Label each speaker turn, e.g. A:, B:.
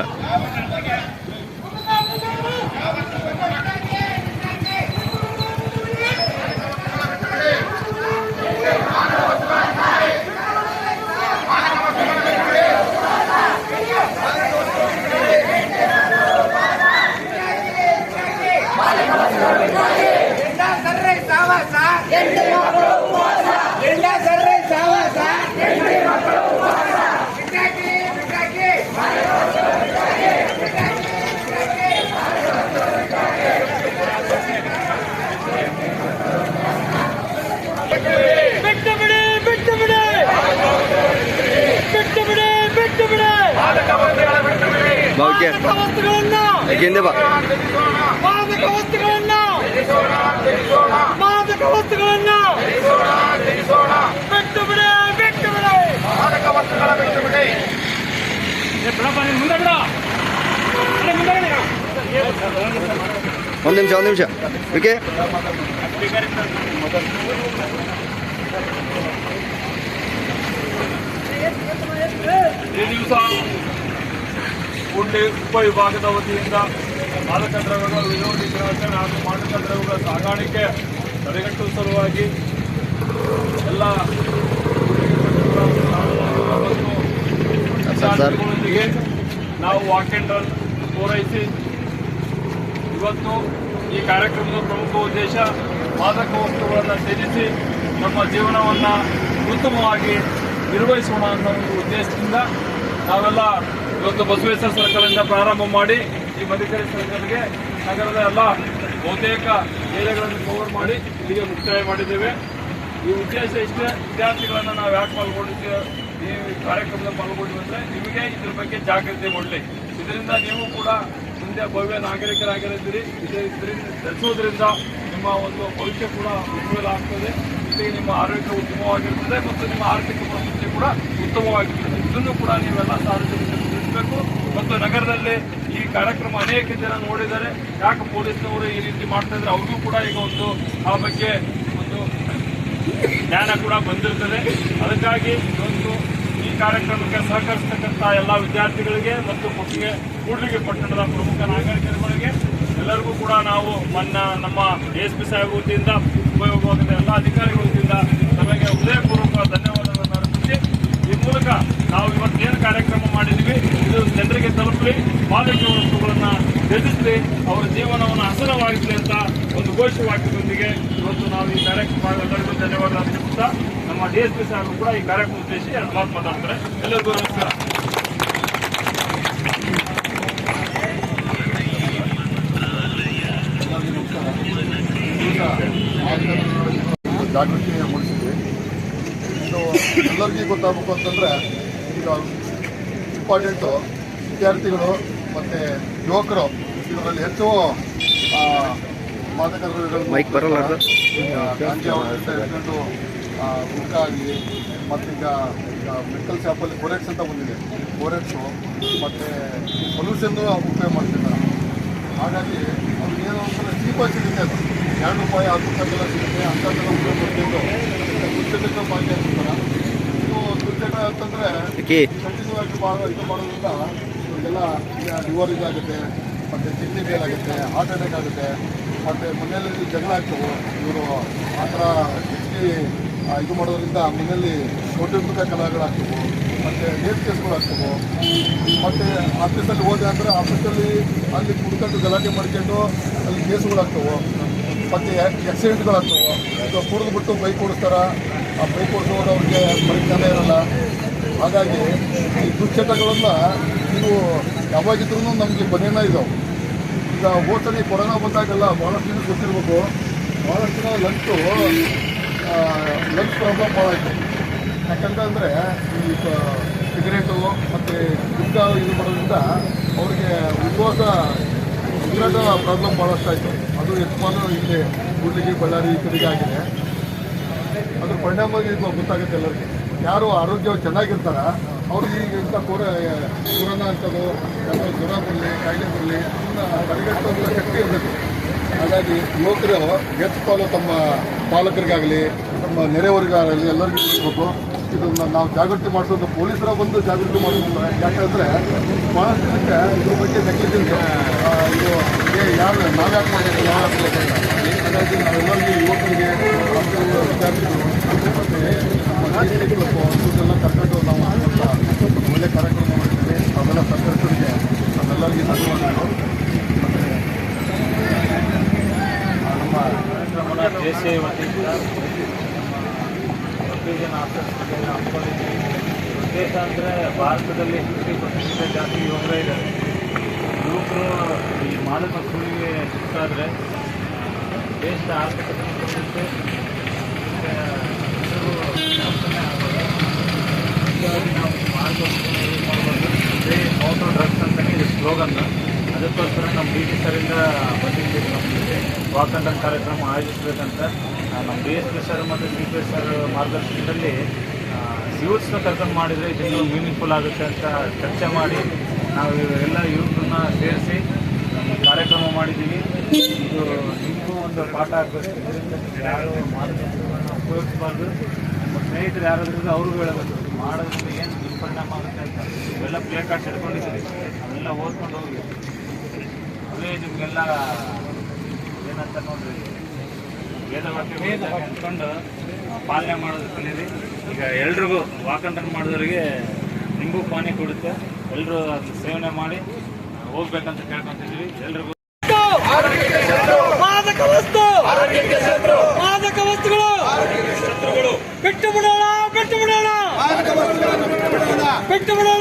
A: ಅಂತ
B: ಎಂಡ ಸರ್ರೆ ಸಾವಾಸ ಎಂಡ ಸರ್ರೆ ಸಾವಾಸ ಬಿಟ್ಟಾಕಿ ಬಿಟ್ಟಾಕಿ
C: ಬಿಟ್ಟು ಬಿಡಿ ಬಿಟ್ಟು ಬಿಡಿ ಬಿಟ್ಟು ಬಿಡಿ ಬಿಟ್ಟು ಬಿಡಿ
A: ಓಕೆ
C: ಮಾದಕ ವಸ್ತುಗಳನ್ನ
A: ಹಿಂದೆ ಬಾ
C: ಮಾದಕ ವಸ್ತುಗಳನ್ನ ಮಾದಕ ವಸ್ತುಗಳನ್ನ ಬಿಟ್ಟು ಬಿಡಿ ಬಿಟ್ಟು ಬಿಡಿ ಏ ಬಿಡಪ್ಪ ನೀನ್ ಮುಂದೆ ಬಿಡ ಅಲ್ಲೇ ಮುಂದೆ ಬಿಡಿ.
A: ಒಂದು ನಿಮಿಷ ಒಂದು ನಿಮಿಷ ಓಕೆ
D: ಗುಂಡಿ ಉಪವಿಭಾಗದ ವತಿಯಿಂದ ಮಾದಕ ದ್ರವ್ಯಗಳ ವಿರೋಧಿ ದಿನಾಚರಣೆ ಹಾಗೂ ಮಾದಕ ದ್ರವ್ಯಗಳ ಸಾಗಾಣಿಕೆ ತಡೆಗಟ್ಟುವ ಸಲುವಾಗಿ ಎಲ್ಲ ಅಧಿಕಾರಿಗಳೊಂದಿಗೆ ನಾವು ವಾಕ್ ಆ್ಯಂಡ್ ರನ್ ಪೂರೈಸಿ ಇವತ್ತು ಈ ಕಾರ್ಯಕ್ರಮದ ಪ್ರಮುಖ ಉದ್ದೇಶ ಮಾದಕ ವಸ್ತುಗಳನ್ನು ತ್ಯಜಿಸಿ ನಮ್ಮ ಜೀವನವನ್ನು ಉತ್ತಮವಾಗಿ ನಿರ್ವಹಿಸೋಣ ಅನ್ನೋ ಒಂದು ಉದ್ದೇಶದಿಂದ ನಾವೆಲ್ಲ ಇವತ್ತು ಬಸವೇಶ್ವರ ಸರ್ಕಲ್ನಿಂದ ಪ್ರಾರಂಭ ಮಾಡಿ ಈ ಮಧ್ಯಕರಿ ಸರ್ಕಲ್ಗೆ ನಗರದ ಎಲ್ಲ ಬಹುತೇಕ ಏರಿಯಾಗಳನ್ನು ಕವರ್ ಮಾಡಿ ಇಲ್ಲಿಗೆ ಮುಕ್ತಾಯ ಮಾಡಿದ್ದೇವೆ. ಈ ಉದ್ದೇಶ ಇಷ್ಟೇ, ವಿದ್ಯಾರ್ಥಿಗಳನ್ನು ನಾವು ಯಾಕೆ ಪಾಲ್ಗೊಂಡಿದ್ದೇವೆ ಈ ಕಾರ್ಯಕ್ರಮದಲ್ಲಿ ಪಾಲ್ಗೊಂಡಿವೆ ನಿಮಗೆ ಇದ್ರ ಬಗ್ಗೆ ಜಾಗೃತಿ ಮಾಡಲಿ. ಇದರಿಂದ ನೀವು ಕೂಡ ಮುಂದೆ ಭವ್ಯ ನಾಗರಿಕರಾಗಿರಿದ್ದೀರಿ ಇದು ಇದರಿಂದ ಧರಿಸೋದ್ರಿಂದ ನಿಮ್ಮ ಒಂದು ಭವಿಷ್ಯ ಕೂಡ ಉಜ್ವಲ ಆಗ್ತದೆ. ಜೊತೆಗೆ ನಿಮ್ಮ ಆರೋಗ್ಯ ಉತ್ತಮವಾಗಿರ್ತದೆ ಮತ್ತು ನಿಮ್ಮ ಆರ್ಥಿಕ ಪರಿಸ್ಥಿತಿ ಕೂಡ ಉತ್ತಮವಾಗಿರ್ತದೆ. ಇದನ್ನು ಕೂಡ ನೀವೆಲ್ಲ ಸಾರ್ವಜನಿಕರಿಗೆ ತಿಳಿಸಬೇಕು ಮತ್ತು ನಗರದಲ್ಲಿ ಈ ಕಾರ್ಯಕ್ರಮ ಅನೇಕ ಜನ ನೋಡಿದ್ದಾರೆ. ಯಾಕೆ ಪೊಲೀಸ್ನವರು ಈ ರೀತಿ ಮಾಡ್ತಾ ಇದ್ರೆ ಅವ್ರಿಗೂ ಕೂಡ ಈಗ ಒಂದು ಆ ಬಗ್ಗೆ ಒಂದು ಜ್ಞಾನ ಕೂಡ ಬಂದಿರ್ತದೆ. ಅದಕ್ಕಾಗಿ ಒಂದು ಈ ಕಾರ್ಯಕ್ರಮಕ್ಕೆ ಸಹಕರಿಸತಕ್ಕಂಥ ಎಲ್ಲ ವಿದ್ಯಾರ್ಥಿಗಳಿಗೆ ಮತ್ತು ಕೊಟ್ಟಿಗೆ ಕೂಡ್ಲಿಗೆ ಪಟ್ಟಣದ ಪ್ರಮುಖ ನಾಗರಿಕರುಗಳಿಗೆ ಎಲ್ಲರಿಗೂ ಕೂಡ ನಾವು ಮನ್ನ ನಮ್ಮ ಎಸ್ ಪಿ ಸಾಹೇಬ್ ವತಿಯಿಂದ, ಉಪಯೋಗವಾಗದ ಎಲ್ಲ ಅಧಿಕಾರಿಗಳ ವತಿಯಿಂದ ನಮಗೆ ಹೃದಯಪೂರ್ವಕ ಧನ್ಯವಾದಗಳನ್ನು ಅರ್ಪಿಸಿ ಈ ಮೂಲಕ ನಾವು ಇವತ್ತೇನು ಕಾರ್ಯಕ್ರಮ ಮಾಡಿದ್ವಿ ಇದು ಜನರಿಗೆ ತಲುಪಲಿ ಮಾದಕ ವಸ್ತುಗಳನ್ನು ತ್ಯಜಿಸಲಿ ಅವರ ಜೀವನವನ್ನು ಹಸನವಾಗಿಸಲಿ ಅಂತ ಒಂದು ಘೋಷವಾಕ್ಯದೊಂದಿಗೆ ಇವತ್ತು ನಾವು ಈ ಕಾರ್ಯಕ್ರಮ ಧನ್ಯವಾದ ಅರ್ಪಿಸುತ್ತಾ ನಮ್ಮ ಡಿ ಎಸ್ ಕೂಡ ಈ ಕಾರ್ಯಕ್ರಮ ಉದ್ದೇಶಿಸಿ ಎರಡು ಮಾತು ಮಾತಾಡ್ತಾರೆ. ಎಲ್ಲರಿಗೂ ನಮಸ್ಕಾರ.
E: ಜಾಗೃತಿ ಮೂಡಿಸಿದ್ವಿ. ಇದು ಎಲ್ಲರಿಗೂ ಗೊತ್ತಾಗಬೇಕು ಅಂತಂದರೆ ಈಗ ಇಂಪಾರ್ಟೆಂಟು ವಿದ್ಯಾರ್ಥಿಗಳು ಮತ್ತು ಯುವಕರು ಇದರಲ್ಲಿ ಹೆಚ್ಚು ಮಾದಕ
A: ಮೈಕ್ ಬರಲ್ಲ
E: ಗಾಂಜಾ ಹಿಡ್ಕೊಂಡು ಹುಡ್ಕ ಆಗಲಿ ಮತ್ತೀಗ ಈಗ ಮೆಡಿಕಲ್ ಶಾಪಲ್ಲಿ ಫೋರೆಕ್ಸ್ ಅಂತ ಬಂದಿದೆ. ಫೋರೆಕ್ಸು ಮತ್ತು ಪೊಲ್ಯೂಷನ್ನು ಉಪಯೋಗ ಮಾಡ್ತಿದ್ದಾರೆ. ಹಾಗಾಗಿ ಅದು ಏನೋ ಒಂದು ಚೀಪಾಗಿ ಸಿಗುತ್ತೆ ಅದು. ಎರಡು ರೂಪಾಯಿ ಹತ್ತು ರೂಪಾಯಿಗೆಲ್ಲ ಸಿಗುತ್ತೆ. ಅಂಥದ್ದೆಲ್ಲ ಉಪಯೋಗ ಮಾಡ್ಕೊಂಡು ಪಾಠ ಅಂತಾರೆ ಇದು ದುರ್ಚಟ ಅಂತಂದರೆ ಖಂಡಿತವಾಗಿ ಭಾಳ ಇದು ಮಾಡೋದ್ರಿಂದ ಎಲ್ಲ ಲಿವರ್ ಇದಾಗುತ್ತೆ ಮತ್ತು ಕಿಡ್ನಿ ಫೇಲ್ ಆಗುತ್ತೆ ಹಾರ್ಟ್ ಅಟ್ಯಾಕ್ ಆಗುತ್ತೆ ಮತ್ತು ಮನೆಯಲ್ಲಿ ಜಗಳ ಆಗ್ತವೆ ಇವರು ಆ ಥರ ಹೆಚ್ಚಿಗೆ ಇದು ಮಾಡೋದ್ರಿಂದ ಮನೆಯಲ್ಲಿ ಕೌಟುಂಬಿಕ ಕಲಾಗಳಾಗ್ತವೆ, ಮತ್ತು ರೇಪ್ ಕೇಸ್ಗಳಾಗ್ತವೆ. ಮತ್ತು ಆಫೀಸಲ್ಲಿ ಹೋದೆ ಅಂದರೆ ಆಫೀಸಲ್ಲಿ ಅಲ್ಲಿ ಕುಡ್ಕೊಂಡು ಗಲಾಟೆ ಮಾಡ್ಕೊಂಡು ಅಲ್ಲಿ ಕೇಸ್ಗಳಾಗ್ತವೆ. ಮತ್ತು ಆಕ್ಸಿಡೆಂಟ್ಗಳಾಗ್ತವೆ ಈಗ ಕುಡಿದು ಬಿಟ್ಟು ಬೈಕ್ ಓಡಿಸ್ತಾರೆ, ಆ ಬೈಕ್ ಓಡಿಸೋದು ಅವ್ರಿಗೆ ಪರಿಜ್ಞಾನ ಇರಲ್ಲ. ಹಾಗಾಗಿ ಈ ದುಶ್ಚಟಗಳನ್ನ ನೀವು ಯಾವಾಗಿದ್ರೂ ನಮಗೆ ಬನೇನ ಇದಾವೆ. ಈಗ ಹೋದ್ಸರಿ ಕೊರೋನಾ ಬಂದಾಗೆಲ್ಲ ಭಾಳಷ್ಟು ಜನ ಗೊತ್ತಿರಬೇಕು. ಭಾಳಷ್ಟು ಜನ ಲಂಚು ಲಂಚ್ ಪ್ರಾಬ್ಲಮ್ ಭಾಳ ಆಯಿತು ಯಾಕಂತಂದರೆ ಈ ಸಿಗರೇಟು ಮತ್ತು ಗುಡ್ಡ ಇದು ಮಾಡೋದ್ರಿಂದ ಅವ್ರಿಗೆ ಉಪವಾಸ ಉಗ್ರದ ಪ್ರಾಬ್ಲಮ್ ಭಾಳಷ್ಟು ಆಯಿತು. ಅದು ಯಜಮಾನು ಇಲ್ಲಿ ಗುಡ್ಲಿಗೆ ಬಳ್ಳಾರಿ ಈ ಕಡೆಗೆ ಆಗಿದೆ. ಅದ್ರ ಪರಿಣಾಮವಾಗಿ ಇದು ಗೊತ್ತಾಗುತ್ತೆ ಎಲ್ಲರಿಗೆ. ಯಾರು ಆರೋಗ್ಯ ಚೆನ್ನಾಗಿರ್ತಾರ ಅವ್ರಿಗೆ ಈಗ ಇಂಥ ಕೊರ ಕೊರೋನಾ ಅಂಥದ್ದು ಯಾವ್ದೋ ಜ್ವರ ಬರಲಿ, ಕಾಯಿಲೆ ಬರಲಿ ಅದನ್ನ ತಡೆಗಟ್ಟುವಂಥ ಶಕ್ತಿ ಇರಬೇಕು. ಹಾಗಾಗಿ ಯುವಕರು ಹೆಚ್ಚು ತಮ್ಮ ಪಾಲಕರಿಗಾಗಲಿ, ತಮ್ಮ ನೆರೆಯವರಿಗಾಗಲಿ ಎಲ್ಲರಿಗೂ ತಿಳಿಸ್ಬೇಕು ಇದನ್ನು ನಾವು ಜಾಗೃತಿ ಮಾಡಿಸೋದು, ಪೊಲೀಸರ ಬಂದು ಜಾಗೃತಿ ಮಾಡಿಸೋದು ಯಾಕಂದರೆ ಭಾಳಷ್ಟು ಜನಕ್ಕೆ ಇದ್ರ ಬಗ್ಗೆ ನೆಗ್ಲಿಜೆನ್ಸ್ ಇದು ಯಾರು ನಾವ್ಯಾಕೆ ಮಾಡಿದ್ರೆ ಯಾವ ಹಾಗಾಗಿ ನಾವೆಲ್ಲರಿಗೂ ಯುವಕರಿಗೆ ಮತ್ತು ವಿದ್ಯಾರ್ಥಿಗಳು ಮತ್ತು ಇವನ್ನೆಲ್ಲ ಕರ್ಕೊಂಡು ನಾವು ಸ್ವಲ್ಪ ಒಳ್ಳೆ ಕಾರ್ಯಕ್ರಮ ಮಾಡಿದ್ದೀವಿ ಅವೆಲ್ಲ ಸದಸ್ಯರಿಗೆ ನಮ್ಮೆಲ್ಲರಿಗೂ ಧನ್ಯವಾದಗಳು
F: ದೇಶೀಯ ವತಿಯಿಂದ ಒಕ್ಕಲಿಗನ ಆಚರಿಸ್ಬೇಕಂತ ಅಂದ್ಕೊಂಡಿದ್ವಿ ಉದ್ದೇಶ ಅಂದರೆ ಭಾರತದಲ್ಲಿ ಫಿಫ್ಟಿ ಪರ್ಸೆಂಟ್ ಜಾಸ್ತಿ ಯುವಕರೇ ಇದ್ದಾರೆ ಯುವಕರು ಈ ಮಾದಕ ಸುಳಿಗೆ ಸಿಕ್ಕಾದ್ರೆ ದೇಶದ ಆರ್ಥಿಕತೆ ನಾವು ಮಾದಕ ಯೂಸ್ ಮಾಡಬಾರ್ದು ಇದೇ ಔಟ್ ಡ್ರಗ್ಸ್ ಅಂತಲೇ ಇದು ಅದಕ್ಕೋಸ್ಕರ ನಮ್ಮ ಡಿ ಸಿ ಸರಿಂದ ಬಂದಿದ್ದೀವಿ. ಜೊತೆ ವಾಕಂಡನ್ ಕಾರ್ಯಕ್ರಮ ಆಯೋಜಿಸಬೇಕಂತ ನಮ್ಮ ಬಿ ಎಸ್ ಪಿ ಸರ್ ಮತ್ತು ಸಿ ಪಿ ಎಸ್ ಸರ್ ಮಾರ್ಗದರ್ಶನದಲ್ಲಿ ಯೂತ್ಸ್ನ ಕರ್ಕೊಂಡು ಮಾಡಿದರೆ ಇದನ್ನು ಮೀನಿಂಗ್ಫುಲ್ ಆಗುತ್ತೆ ಅಂತ ಚರ್ಚೆ ಮಾಡಿ ನಾವು ಎಲ್ಲ ಯೂತ್ನ ಸೇರಿಸಿ ಕಾರ್ಯಕ್ರಮ ಮಾಡಿದ್ದೀವಿ. ಇದು ನಿಮಗೂ ಒಂದು ಪಾಠ ಆಗಬೇಕು. ಇದರಿಂದ ಯಾರು ಮಾರ್ಗದರ್ಶನವನ್ನು ಉಪಯೋಗಿಸಬಾರ್ದು. ನಮ್ಮ ಸ್ನೇಹಿತರು ಯಾರಾದ್ರೂ ಅವ್ರಿಗೂ ಹೇಳಬೇಕು. ಮಾಡೋದ್ರಿಂದ ಏನು ದುಷ್ಪರಿಣಾಮ ಆಗುತ್ತೆ ಅಂತ. ಇವೆಲ್ಲ ಪ್ಲೇ ಕಾರ್ಡ್ಸ್ ಇಟ್ಕೊಂಡಿದ್ದೀವಿ ಅದೆಲ್ಲ ಓದ್ಕೊಂಡು ಹೋಗಿ ಅದೇ ನಿಮಗೆಲ್ಲ ಏನಂತ ನೋಡ್ರಿ ಅಂದ್ಕೊಂಡು ಪಾಲನೆ ಮಾಡೋದು ಕಲೀರಿ ಈಗ ಎಲ್ರಿಗೂ ವಾಕಂಡನ್ ಮಾಡಿದವರಿಗೆ ನಿಂಬು ಪಾನಿ ಕೊಡುತ್ತೆ. ಎಲ್ಲರೂ ಅದನ್ನ ಸೇವನೆ ಮಾಡಿ ಹೋಗ್ಬೇಕಂತ ಕೇಳ್ಕೊಂತಿದ್ವಿ. ಎಲ್ರಿಗೂ
D: ಮಾದಕ ವಸ್ತು! ಮಾದಕ ವಸ್ತುಗಳು! ಬಿಟ್ಟು ಬಿಡೋಣ ಬಿಟ್ಟು ಬಿಡೋಣ. ಬಿಟ್ಟು ಬಿಡೋಣ!